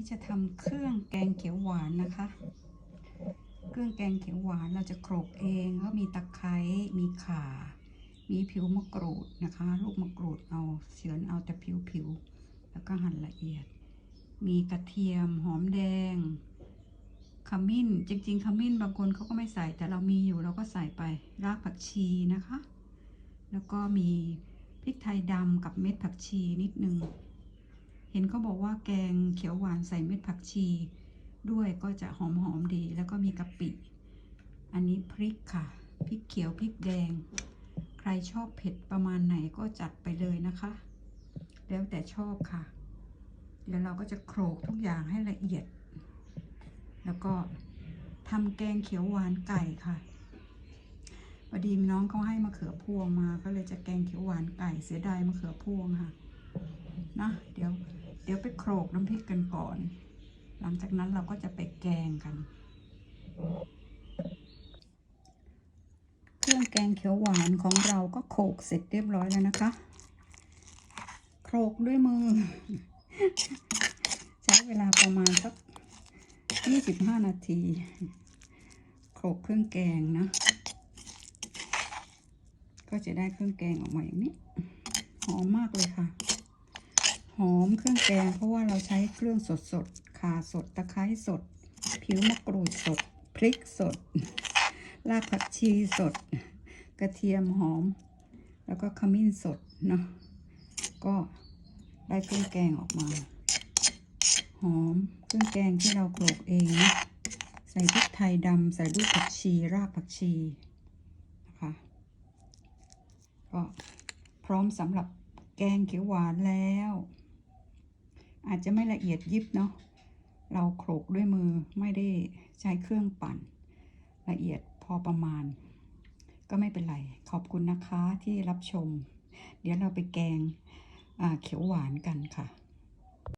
นี้จะทำเครื่องแกงเขียวหวานนะคะ เครื่องแกงเขียวหวานเราจะโขลกเองก็มีตะไคร้ มีข่า มีผิวมะกรูดนะคะ ลูกมะกรูดเอาเฉือนเอาแต่ผิวผิวๆแล้วก็หั่นละเอียด มีกระเทียมหอมแดง ขมิ้น จริงๆ ขมิ้นบางคนเขาก็ไม่ใส่แต่เรามีอยู่เราก็ใส่ไป รากผักชีนะคะ แล้วก็มีพริกไทยดำกับเม็ดผักชีนิดนึง เห็นเขาบอกว่าแกงเขียวหวานใส่เม็ดผักชี ด้วยก็จะหอมๆดี แล้วก็มีกะปิ อันนี้พริกค่ะ พริกเขียวพริกแดง ใครชอบเผ็ดประมาณไหนก็จัดไปเลยนะคะ แล้วแต่ชอบค่ะ เดี๋ยวเราก็จะโขลกทุกอย่างให้ละเอียด แล้วก็ทำแกงเขียวหวานไก่ค่ะพอดีน้องเขาให้มะเขือพวงมา ก็เลยจะแกงเขียวหวานไก่เสียดายมะเขือพวงค่ะ นะ เดี๋ยว เดี๋ยวไปโขลกน้ำพริกกันก่อน หลังจากนั้นเราก็จะไปแกงกัน เครื่องแกงเขียวหวานของเราก็โขลกเสร็จเรียบร้อยแล้วนะคะ โขลกด้วยมือ ใช้เวลาประมาณสักยี่สิบห้านาที โขลกเครื่องแกงนะ ก็จะได้เครื่องแกงออกมาอย่างนี้ หอมมากเลยค่ะ หอมเครื่องแกงเพราะว่าเราใช้เครื่องสดสดข่าสดตะไคร้สด ผิวมะกรูดสด พริกสด รากผักชีสด กระเทียมหอม แล้วก็ขมิ้นสดเนาะก็ได้เครื่องแกงออกมา หอมเครื่องแกงที่เราโขลกเองนะใส่พริกไทยดำใส่ลูกผักชี รากผักชีนะคะก็พร้อมสำหรับแกงเขียวหวานแล้ว อาจจะไม่ละเอียดยิบเนาะเราโขลกด้วยมือไม่ได้ใช้เครื่องปั่น ละเอียดพอประมาณ ก็ไม่เป็นไร ขอบคุณนะคะที่รับชม เดี๋ยวเราไปแกงเขียวหวานกันค่ะ